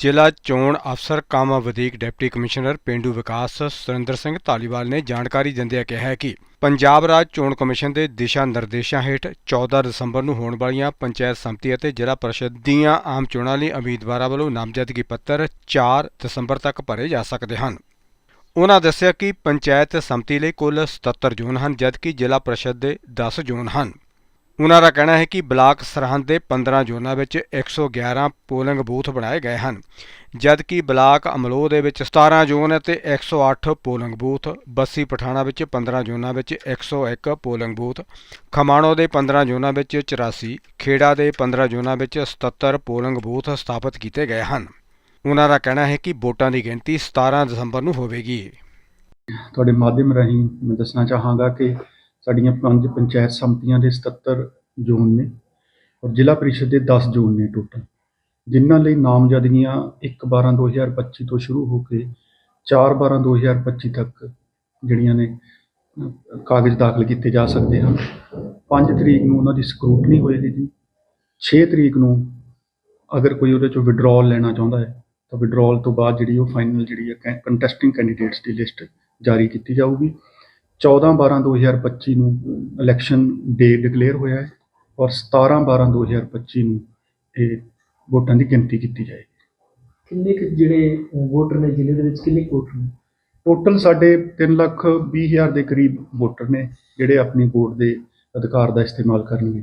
ਜ਼ਿਲ੍ਹਾ ਚੋਣ ਅਫਸਰ, ਕਮ ਵਧੀਕ ਡਿਪਟੀ ਕਮਿਸ਼ਨਰ, ਪਿੰਡੂ ਵਿਕਾਸ ਸੁਰਿੰਦਰ ਸਿੰਘ ਧਾਲੀਵਾਲ ਨੇ ਜਾਣਕਾਰੀ ਦਿੰਦਿਆਂ ਕਿਹਾ ਹੈ ਕਿ ਪੰਜਾਬ ਰਾਜ ਚੋਣ ਕਮਿਸ਼ਨ ਦੇ ਦਿਸ਼ਾ ਨਿਰਦੇਸ਼ਾਂ ਹੇਠ 14 ਦਸੰਬਰ ਨੂੰ ਹੋਣ ਵਾਲੀਆਂ ਪੰਚਾਇਤ ਸੰਮਤੀ ਅਤੇ ਜ਼ਿਲ੍ਹਾ ਪਰਿਸ਼ਦ ਦੀਆਂ ਆਮ ਚੋਣਾਂ ਲਈ ਉਮੀਦਵਾਰਾਂ ਵੱਲੋਂ ਨਾਮਜ਼ਦਗੀ ਪੱਤਰ 4 ਦਸੰਬਰ ਤੱਕ ਭਰੇ ਜਾ ਸਕਦੇ ਹਨ। ਉਹਨਾਂ ਦੱਸਿਆ ਕਿ ਪੰਚਾਇਤ ਸੰਮਤੀ ਲਈ ਕੁੱਲ 77 ਜ਼ੋਨ ਹਨ, ਜਦਕਿ ਜ਼ਿਲ੍ਹਾ ਪਰਿਸ਼ਦ ਦੇ 10 ਜ਼ੋਨ ਹਨ। ਉਹਨਾਂ ਦਾ ਕਹਿਣਾ ਹੈ ਕਿ ਬਲਾਕ ਸਰਹੰਦ ਦੇ 15 ਜ਼ੋਨਾਂ ਵਿੱਚ 111 ਪੋਲਿੰਗ ਬੂਥ ਬਣਾਏ ਗਏ ਹਨ, ਜਦਕਿ ਬਲਾਕ ਅਮਲੋਹ ਦੇ ਵਿੱਚ 17 ਜ਼ੋਨ ਅਤੇ 108 ਪੋਲਿੰਗ ਬੂਥ, ਬੱਸੀ ਪਠਾਣਾ ਵਿੱਚ 15 ਜ਼ੋਨਾਂ ਵਿੱਚ 101 ਪੋਲਿੰਗ ਬੂਥ, ਖਮਾਣੋ ਦੇ 15 ਜ਼ੋਨਾਂ ਵਿੱਚ 84 ਖੇੜਾ ਦੇ 15 ਜ਼ੋਨਾਂ ਵਿੱਚ 77 ਪੋਲਿੰਗ ਬੂਥ ਸਥਾਪਿਤ ਕੀਤੇ ਗਏ ਹਨ। ਉਹਨਾਂ ਦਾ ਕਹਿਣਾ ਹੈ ਕਿ ਵੋਟਾਂ ਦੀ ਗਿਣਤੀ 17 ਦਸੰਬਰ ਨੂੰ ਹੋਵੇਗੀ। ਤੁਹਾਡੇ ਮਾਧਿਅਮ ਰਾਹੀਂ ਮੈਂ ਦੱਸਣਾ ਚਾਹਾਂਗਾ ਕਿ ਸਾਡੀਆਂ ਪੰਜ ਪੰਚਾਇਤ ਸੰਮਤੀਆਂ ਦੇ 77 ਜ਼ੋਨ ਨੇ ਔਰ ਜ਼ਿਲ੍ਹਾ ਪਰਿਸ਼ਦ ਦੇ 10 ਜ਼ੋਨ ਨੇ ਟੋਟਲ। ਜਿਨ੍ਹਾਂ ਲਈ ਨਾਮਜ਼ਦਗੀਆਂ 1/12/2025 ਤੋਂ ਸ਼ੁਰੂ ਹੋ ਕੇ 4/12/2025 ਤੱਕ ਜਿਹੜੀਆਂ ਨੇ ਕਾਗਜ਼ ਦਾਖਲ ਕੀਤੇ ਜਾ ਸਕਦੇ ਹਨ। 5 ਤਰੀਕ ਨੂੰ ਉਹਨਾਂ ਦੀ ਸਕਰੂਟਨੀ ਹੋਏਗੀ ਜੀ। 6 ਤਰੀਕ ਨੂੰ ਅਗਰ ਕੋਈ ਉਹਦੇ ਚੋਂ ਵਿਡਰਾਅਲ ਲੈਣਾ ਚਾਹੁੰਦਾ ਹੈ, ਤਾਂ ਵਿਡਰਾਅਲ ਤੋਂ ਬਾਅਦ ਜਿਹੜੀ ਉਹ ਫਾਈਨਲ ਜਿਹੜੀ ਹੈ ਕੰਟੈਸਟਿੰਗ ਕੈਂਡੀਡੇਟਸ ਦੀ ਲਿਸਟ ਜਾਰੀ ਕੀਤੀ ਜਾਊਗੀ। 14 12 2025 ਨੂੰ ਇਲੈਕਸ਼ਨ ਡੇ ਡਿਕਲੇਅਰ ਹੋਇਆ ਹੈ ਔਰ 17 12 2025 ਨੂੰ ਇਹ ਵੋਟਾਂ ਦੀ ਗਿਣਤੀ ਕੀਤੀ ਜਾਏਗੀ। ਕਿੰਨੇ ਕੁ ਜਿਹੜੇ ਵੋਟਰ ਨੇ ਜ਼ਿਲ੍ਹੇ ਦੇ ਵਿੱਚ ਕਿੰਨੇ ਵੋਟਰ ਨੇ? ਟੋਟਲ ਸਾਡੇ 3 ਲੱਖ 20 ਹਜ਼ਾਰ ਦੇ ਕਰੀਬ ਵੋਟਰ ਨੇ ਜਿਹੜੇ ਆਪਣੀ ਵੋਟ ਦੇ ਅਧਿਕਾਰ ਦਾ ਇਸਤੇਮਾਲ ਕਰਨਗੇ।